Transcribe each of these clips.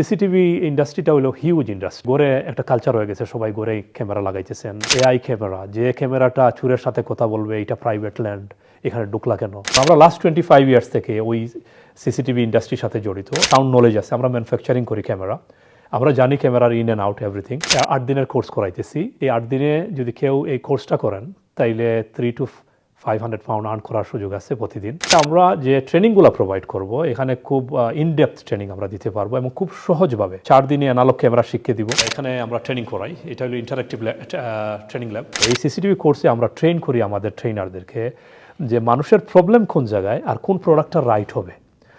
CCTV ইন্ডাস্ট্রিটা হলো huge industry গড়ে একটা কালচার হয়ে গেছে, সবাই গড়ে ক্যামেরা লাগাইতেছেন। এআই ক্যামেরা যে ক্যামেরাটা চুরের সাথে কথা বলবে, এটা প্রাইভেট ল্যান্ড এখানে ঢুকলা কেন? আমরা লাস্ট টোয়েন্টি ফাইভ ইয়ার্স থেকে ওই সিসিটিভি ইন্ডাস্ট্রির সাথে জড়িত। সাউন্ড নলেজ আছে, আমরা ম্যানুফ্যাকচারিং করি ক্যামেরা আমরা জানি ক্যামেরার ইন অ্যান্ড আউট এভরিথিং আট দিনের কোর্স করাইতেছি। এই আট দিনে যদি কেউ এই কোর্সটা করেন, তাইলে three two five hundred pound earn করার সুযোগ আছে প্রতিদিন। আমরা যে ট্রেনিংগুলো প্রোভাইড করব, এখানে খুব ইনডেপথ ট্রেনিং আমরা দিতে পারব এবং খুব সহজভাবে চার দিনে অ্যানালগ ক্যামেরা শিখিয়ে দিব। এখানে আমরা ট্রেনিং করাই। এটা হলো ইন্টারাক্টিভ ট্রেনিং ল্যাব এই সিসিটিভি কোর্সে আমরা ট্রেন করি আমাদের ট্রেনারদেরকে যে মানুষের প্রবলেম কোন জায়গায় আর কোন প্রোডাক্টটা রাইট হবে।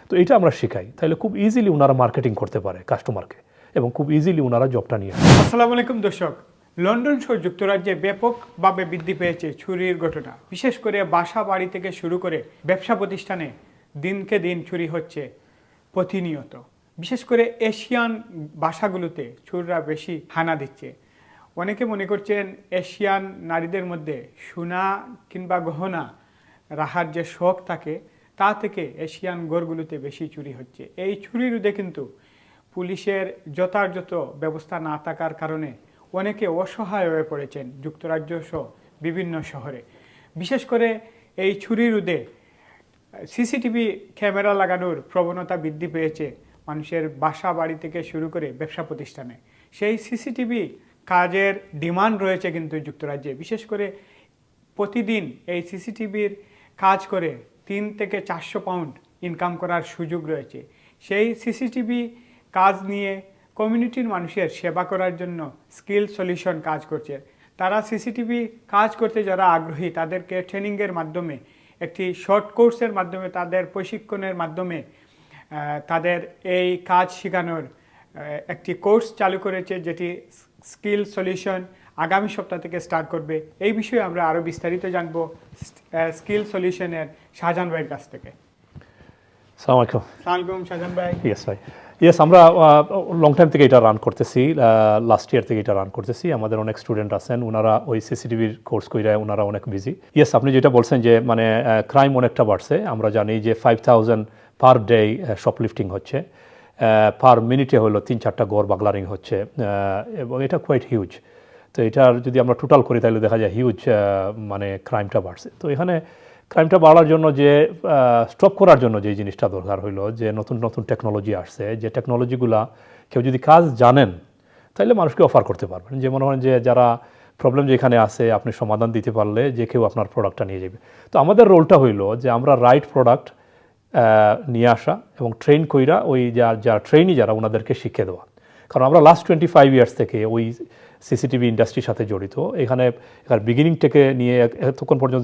তো এটা আমরা শেখাই। তাহলে খুব ইজিলি ওনারা মার্কেটিং করতে পারে কাস্টমারকে এবং খুব ইজিলি ওনারা জবটা নিয়ে আসে। আসসালামু আলাইকুম দর্শক। লন্ডন সহ যুক্তরাজ্যে ব্যাপকভাবে বৃদ্ধি পেয়েছে চুরির ঘটনা। বিশেষ করে বাসা বাড়ি থেকে শুরু করে ব্যবসা প্রতিষ্ঠানে দিনকে দিন চুরি হচ্ছে প্রতিনিয়ত। বিশেষ করে এশিয়ান বাসাগুলোতে চুররা বেশি হানা দিচ্ছে। অনেকে মনে করছেন এশিয়ান নারীদের মধ্যে সোনা কিংবা গহনা রাখার যে শখ থাকে, তা থেকে এশিয়ান গড়গুলোতে বেশি চুরি হচ্ছে। এই চুরির কিন্তু পুলিশের যথাযথ ব্যবস্থা না থাকার কারণে অনেকে অসহায় হয়ে পড়েছেন যুক্তরাজ্য সহ বিভিন্ন শহরে। বিশেষ করে এই চুরি রোধে সিসিটিভি ক্যামেরা লাগানোর প্রবণতা বৃদ্ধি পেয়েছে মানুষের বাসা বাড়ি থেকে শুরু করে ব্যবসা প্রতিষ্ঠানে। সেই সিসিটিভি কাজের ডিমান্ড রয়েছে কিন্তু যুক্তরাজ্যে। বিশেষ করে প্রতিদিন এই সিসিটিভির কাজ করে তিন থেকে চারশো পাউন্ড ইনকাম করার সুযোগ রয়েছে। সেই সিসিটিভি কাজ নিয়ে কমিউনিটির মানুষের সেবা করার জন্য স্কিল সলিউশন কাজ করছে। তারা সিসিটিভি কাজ করতে যারা আগ্রহী তাদেরকে ট্রেনিংয়ের মাধ্যমে একটি শর্ট কোর্সের মাধ্যমে তাদের প্রশিক্ষণের মাধ্যমে তাদের এই কাজ শেখানোর একটি কোর্স চালু করেছে যেটি স্কিল সলিউশন আগামী সপ্তাহ থেকে স্টার্ট করবে। এই বিষয়ে আমরা আরও বিস্তারিত জানব স্কিল সলিউশনের শাহজাহান ভাইয়ের কাছ থেকে। সালাম আলাইকুম। সালামালাইকুম শাহজাহান ভাই। ইয়েস ভাই। ইয়েস আমরা লং টাইম থেকে এটা রান করতেছি লাস্ট ইয়ার থেকে এটা রান করতেছি। আমাদের অনেক স্টুডেন্ট আছেন ওনারা ওই সিসিটিভির কোর্স কইরা ওনারা অনেক বিজি ইয়েস আপনি যেটা বলছেন যে মানে ক্রাইম অনেকটা বাড়ছে, আমরা জানি যে five thousand per day shoplifting হচ্ছে পার মিনিটে হলো তিন চারটা গড় বাগলারিং হচ্ছে এবং এটা কোয়াইট হিউজ তো এটার যদি আমরা টোটাল করি, তাহলে দেখা যায় হিউজ মানে ক্রাইমটা বাড়ছে। তো এখানে ক্রাইমটা বাড়ার জন্য যে স্টপ করার জন্য যে জিনিসটা দরকার হইল, যে নতুন নতুন টেকনোলজি আসছে, যে টেকনোলজিগুলা কেউ যদি কাজ জানেন তাহলে মানুষকে অফার করতে পারবেন। যে মনে হয় যে, যারা প্রবলেম যেখানে আছে, আপনি সমাধান দিতে পারলে যে কেউ আপনার প্রোডাক্টটা নিয়ে যাবে। তো আমাদের রোলটা হইল যে, আমরা রাইট প্রোডাক্ট নিয়ে আসা এবং ট্রেন কইরা ওই যা যা ট্রেনই যারা ওনাদেরকে শিখিয়ে দেওয়া। কারণ আমরা লাস্ট টোয়েন্টি ফাইভ ইয়ার্স থেকে ওই সিসিটিভি ইন্ডাস্ট্রির সাথে জড়িত। এখানে এখানে বিগিনিং থেকে নিয়ে এতক্ষণ পর্যন্ত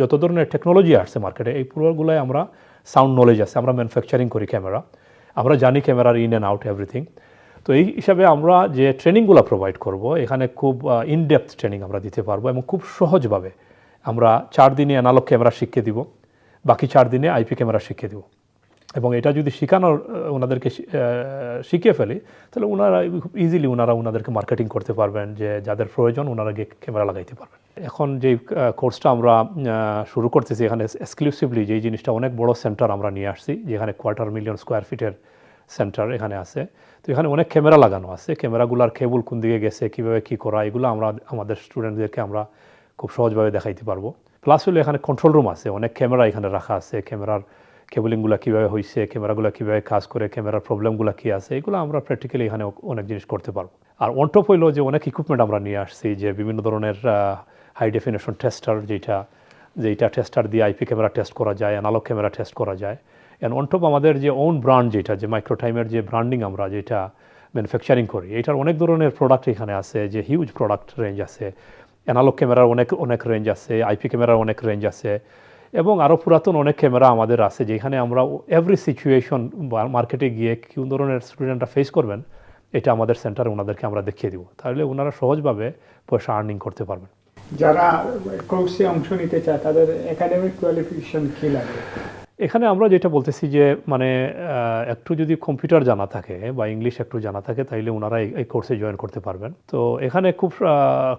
যত ধরনের টেকনোলজি আসছে মার্কেটে এই পুরোগুলোই আমরা সাউন্ড নলেজ আছে, আমরা ম্যানুফ্যাকচারিং করি ক্যামেরা আমরা জানি ক্যামেরার ইন অ্যান্ড আউট এভরিথিং তো এই হিসাবে আমরা যে ট্রেনিংগুলো প্রোভাইড করব, এখানে খুব ইনডেপথ ট্রেনিং আমরা দিতে পারব এবং খুব সহজভাবে আমরা চার দিনে অ্যানালগ ক্যামেরা শিখিয়ে দিব, বাকি চার দিনে আইপি ক্যামেরা শিখিয়ে দিব। এবং এটা যদি শেখানোর ওনাদেরকে শিখিয়ে ফেলি, তাহলে ওনারা ইজিলি ওনারা ওনাদেরকে মার্কেটিং করতে পারবেন, যে যাদের প্রয়োজন ওনারা গিয়ে ক্যামেরা লাগাইতে পারবেন। এখন যে কোর্সটা আমরা শুরু করতেছি, এখানে এক্সক্লুসিভলি যেই জিনিসটা অনেক বড় সেন্টার আমরা নিয়ে আসছি, যেখানে কোয়ার্টার মিলিয়ন স্কোয়ার ফিটের সেন্টার এখানে আছে। তো এখানে অনেক ক্যামেরা লাগানো আছে ক্যামেরাগুলার কেবল কোন দিকে গেছে, কীভাবে কী করা, এগুলো আমরা, আমাদের স্টুডেন্টদেরকে আমরা খুব সহজভাবে দেখাইতে পারব। প্লাস হলো এখানে কন্ট্রোল রুম আছে, অনেক ক্যামেরা এখানে রাখা আছে ক্যামেরার কেবলিংগুলো কীভাবে হয়েছে ক্যামেরাগুলো কীভাবে কাজ করে, ক্যামেরার প্রবলেমগুলো কী আছে, এগুলো আমরা প্র্যাকটিক্যালি এখানে অনেক জিনিস করতে পারব। আর অন টপ হইল যে অনেক ইকুইপমেন্ট আমরা নিয়ে আসছি, যে বিভিন্ন ধরনের হাই ডেফিনেশন টেস্টার যেটা যেটা টেস্টার দিয়ে আইপি ক্যামেরা টেস্ট করা যায় অ্যানালগ ক্যামেরা টেস্ট করা যায়। অ্যান্ড অন টপ আমাদের যে ওন ব্র্যান্ড যেটা যে মাইক্রোটাইমের যে ব্র্যান্ডিং আমরা যেটা ম্যানুফ্যাকচারিং করি এটার অনেক ধরনের প্রোডাক্ট এখানে আছে, যে হিউজ প্রোডাক্ট রেঞ্জ আছে। অ্যানালগ ক্যামেরার অনেক অনেক রেঞ্জ আছে আইপি ক্যামেরার অনেক রেঞ্জ আছে। এবং আরও পুরাতন অনেক ক্যামেরা আমাদের আছে যেখানে আমরা এভরি সিচুয়েশন মার্কেটে গিয়ে কোন ধরনের স্টুডেন্টরা ফেস করবেন এটা আমাদের সেন্টারে ওনাদেরকে আমরা দেখিয়ে দিব। তাহলে ওনারা সহজভাবে পয়সা আর্নিং করতে পারবেন। যারা কোর্সে অংশ নিতে চায় তাদের একাডেমিক কোয়ালিফিকেশন কী লাগে? এখানে আমরা যেটা বলতেছি যে মানে একটু যদি কম্পিউটার জানা থাকে বা ইংলিশ একটু জানা থাকে তাইলে ওনারা এই- কোর্সে জয়েন করতে পারবেন। তো এখানে খুব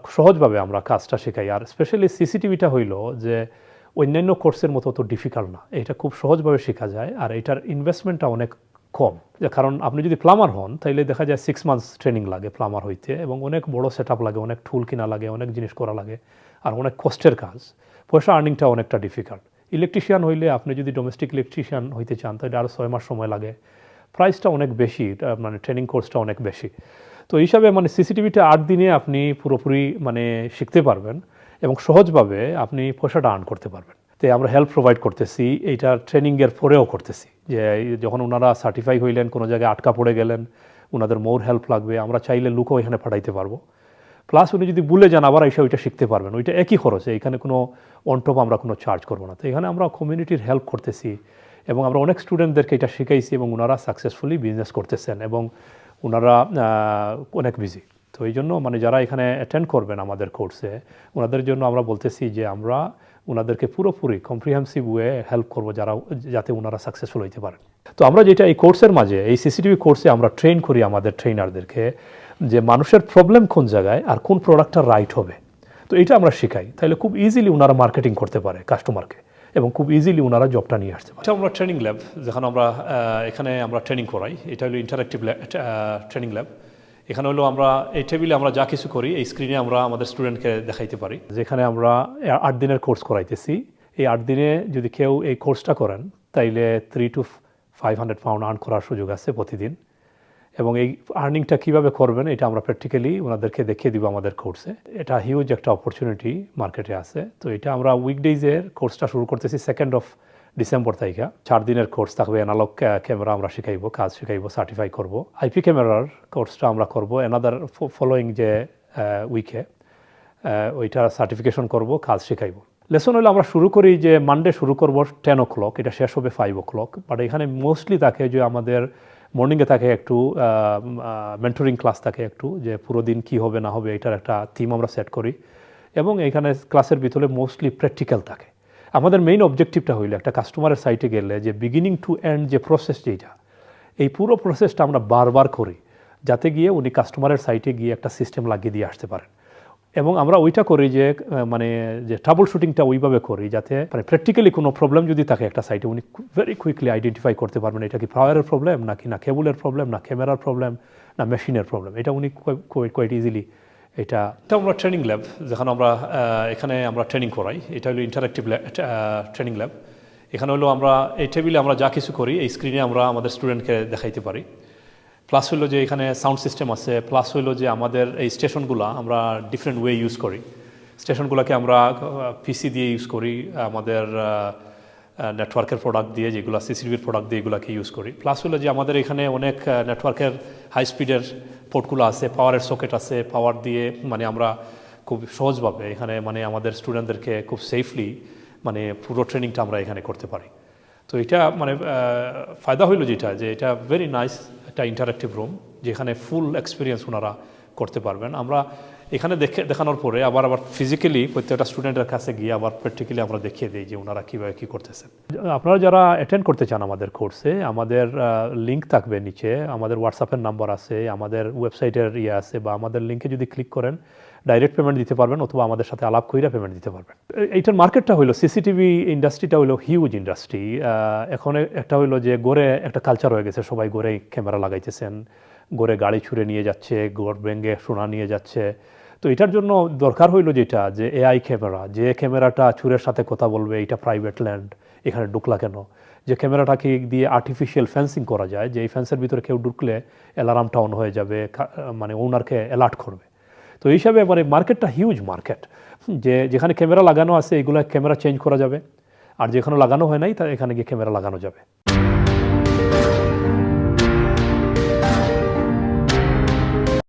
সহজভাবে আমরা কাজটা শেখাই। আর স্পেশালি সিসিটিভিটা হইল যে অন্যান্য কোর্সের মতো তো ডিফিকাল্ট না। এটা খুব সহজভাবে শেখা যায় আর এটার ইনভেস্টমেন্টটা অনেক কম। কারণ আপনি যদি প্লামার হন তাহলে দেখা যায় সিক্স মান্থস ট্রেনিং লাগে প্লামার হইতে এবং অনেক বড় সেট লাগে, অনেক টুল কিনা লাগে, অনেক জিনিস করা লাগে আর অনেক কষ্টের কাজ। পয়সা আর্নিংটা অনেকটা ডিফিকাল্ট ইলেকট্রিশিয়ান হইলে আপনি যদি ডোমেস্টিক ইলেকট্রিশিয়ান হইতে চান তাহলে আরও ছয় মাস সময় লাগে। প্রাইসটা অনেক বেশি মানে ট্রেনিং কোর্সটা অনেক বেশি। তো হিসাবে মানে সিসিটিভিটা আট দিনে আপনি পুরোপুরি মানে শিখতে পারবেন। এবং সহজভাবে আপনি পয়সাটা আর্ন করতে পারবেন। তো আমরা হেল্প প্রোভাইড করতেছি এইটা ট্রেনিংয়ের পরেও করতেছি যে, যখন ওনারা সার্টিফাই হইলেন, কোনো জায়গায় আটকা পড়ে গেলেন, ওনাদের মোর হেল্প লাগবে, আমরা চাইলে লুকও এখানে পাঠাইতে পারব। প্লাস উনি যদি ভুলে যান, আবার এসে ওইটা শিখতে পারবেন, ওইটা একই খরচে, এখানে কোনো অনটপ আমরা কোনো চার্জ করব না। তো এখানে আমরা কমিউনিটির হেল্প করতেছি এবং আমরা অনেক স্টুডেন্টদেরকে এটা শিখাইছি এবং ওনারা সাকসেসফুলি বিজনেস করতেছেন এবং ওনারা অনেক বিজি তো এই জন্য মানে যারা এখানে অ্যাটেন্ড করবেন আমাদের কোর্সে ওনাদের জন্য আমরা বলতেছি যে আমরা ওনাদেরকে পুরোপুরি কম্প্রিহেন্সিভ ওয়ে হেল্প করব যারা, যাতে ওনারা সাকসেসফুল হইতে পারেন। তো আমরা যেটা এই কোর্সের মাঝে, এই সিসিটিভি কোর্সে আমরা ট্রেন করি আমাদের ট্রেনারদেরকে যে মানুষের প্রবলেম কোন জায়গায় আর কোন প্রোডাক্টটা রাইট হবে। তো এটা আমরা শেখাই। তাহলে খুব ইজিলি ওনারা মার্কেটিং করতে পারে কাস্টমারকে এবং খুব ইজিলি ওনারা জবটা নিয়ে আসতে পারে। এটা আমরা ট্রেনিং ল্যাব যেখানে আমরা এখানে আমরা ট্রেনিং করাই। এটা হলো ইন্টারাক্টিভ ট্রেনিং ল্যাব এখানে হলো আমরা, এই টেবিলে আমরা যা কিছু করি, এই স্ক্রিনে আমরা আমাদের স্টুডেন্টকে দেখাইতে পারি। যেখানে আমরা আট দিনের কোর্স করাইতেছি। এই আট দিনে যদি কেউ এই কোর্সটা করেন, তাইলে three two five hundred pound earn করার সুযোগ আছে প্রতিদিন। এবং এই আর্নিংটা কীভাবে করবেন, এটা আমরা প্র্যাকটিক্যালি ওনাদেরকে দেখিয়ে দিব আমাদের কোর্সে এটা হিউজ একটা অপরচুনিটি মার্কেটে আছে। তো এটা আমরা উইকডেজের কোর্সটা শুরু করতেছি সেকেন্ড অফ ডিসেম্বর তারিখে চার দিনের কোর্স থাকবে অ্যানালগ ক্যামেরা আমরা শিখাইবো কাজ শিখাইবো সার্টিফাই করব আইপি ক্যামেরার কোর্সটা আমরা করব অ্যানাদার ফলোয়িং যে উইকে ওইটা সার্টিফিকেশন করব কাজ শিখাইবো লেসন হলে আমরা শুরু করি যে মানডে শুরু করব টেন ও ক্লক এটা শেষ হবে ফাইভ ও ক্লক বাট এখানে মোস্টলি থাকে যে আমাদের মর্নিংয়ে থাকে একটু মেন্টরিং ক্লাস থাকে একটু যে পুরো দিন কী হবে না হবে এটার একটা থিম আমরা সেট করি এবং এখানে ক্লাসের ভিতরে মোস্টলি প্র্যাকটিক্যাল থাকে আমাদের মেইন অবজেক্টিভটা হইল একটা কাস্টমারের সাইটে গেলে যে বিগিনিং টু এন্ড যে প্রসেস যেটা এই পুরো প্রসেসটা আমরা বারবার করি যাতে গিয়ে উনি কাস্টমারের সাইটে গিয়ে একটা সিস্টেম লাগিয়ে দিয়ে আসতে পারেন। এবং আমরা ওইটা করি যে মানে যে ট্রাবল শুটিংটা ওইভাবে করি যাতে মানে প্র্যাকটিক্যালি কোনো প্রবলেম যদি থাকে একটা সাইটে উনি ভেরি কুইকলি আইডেন্টিফাই করতে পারবেন এটা কি পাওয়ারের প্রবলেম নাকি না কেবলের প্রবলেম না ক্যামেরার প্রবলেম না মেশিনের প্রবলেম এটা উনি কোয়াইট ইজিলি এটা এটা আমরা ট্রেনিং ল্যাব যেখানে আমরা এখানে আমরা ট্রেনিং করাই। এটা হলো ইন্টারাক্টিভ ট্রেনিং ল্যাব এখানে হলো আমরা, এই টেবিলে আমরা যা কিছু করি, এই স্ক্রিনে আমরা আমাদের স্টুডেন্টকে দেখাইতে পারি। প্লাস হলো যে এখানে সাউন্ড সিস্টেম আছে প্লাস হলো যে আমাদের এই স্টেশনগুলো আমরা ডিফারেন্ট ওয়ে ইউজ করি। স্টেশনগুলোকে আমরা পিসি দিয়ে ইউজ করি, আমাদের নেটওয়ার্কের প্রোডাক্ট দিয়ে যেগুলো সিসিটিভির প্রোডাক্ট দিয়ে এগুলোকে ইউজ করি। প্লাস হলো যে আমাদের এখানে অনেক নেটওয়ার্কের হাই স্পিডের পোর্টগুলো আছে পাওয়ারের সকেট আছে পাওয়ার দিয়ে মানে আমরা খুব সহজভাবে এখানে মানে আমাদের স্টুডেন্টদেরকে খুব সেফলি মানে পুরো ট্রেনিংটা আমরা এখানে করতে পারি। তো এটা মানে ফায়দা হইল যেটা, যে এটা ভেরি নাইস একটা ইন্টারাক্টিভ রুম যেখানে ফুল এক্সপিরিয়েন্স ওনারা করতে পারবেন। আমরা এখানে দেখে দেখানোর পরে আবার আবার ফিজিক্যালি প্রত্যেকটা স্টুডেন্টের কাছে গিয়ে আবার প্র্যাকটিক্যালি আমরা দেখিয়ে দিই যে ওনারা কীভাবে কী করতেছেন। আপনারা যারা অ্যাটেন্ড করতে চান আমাদের কোর্সে আমাদের লিঙ্ক থাকবে নিচে। আমাদের হোয়াটসঅ্যাপের নাম্বার আছে, আমাদের ওয়েবসাইটের ইয়ে আছে, বা আমাদের লিঙ্কে যদি ক্লিক করেন ডাইরেক্ট পেমেন্ট দিতে পারবেন অথবা আমাদের সাথে আলাপ কইরা পেমেন্ট দিতে পারবেন। এইটার মার্কেটটা হলো সিসিটিভি ইন্ডাস্ট্রিটা হলো হিউজ ইন্ডাস্ট্রি এখন একটা হলো যে গড়ে একটা কালচার হয়ে গেছে, সবাই গড়ে ক্যামেরা লাগাইতেছেন, গড়ে গাড়ি ছুঁড়ে নিয়ে যাচ্ছে, গড় ব্যাঙ্গে সোনা নিয়ে যাচ্ছে। তো এটার জন্য দরকার হইল যেটা, যে এআই ক্যামেরা যে ক্যামেরাটা চুরের সাথে কথা বলবে, এটা প্রাইভেট ল্যান্ড এখানে ঢুকলা কেন? যে ক্যামেরাটাকে দিয়ে আর্টিফিশিয়াল ফেন্সিং করা যায়, যে এই ফেন্সের ভিতরে কেউ ঢুকলে অ্যালার্মটা অন হয়ে যাবে মানে ওনারকে অ্যালার্ট করবে। তো হিসাবে মানে মার্কেটটা হিউজ মার্কেট যে যেখানে ক্যামেরা লাগানো আছে, এগুলো ক্যামেরা চেঞ্জ করা যাবে। আর যেখানে লাগানো হয় নাই, তা এখানে গিয়ে ক্যামেরা লাগানো যাবে।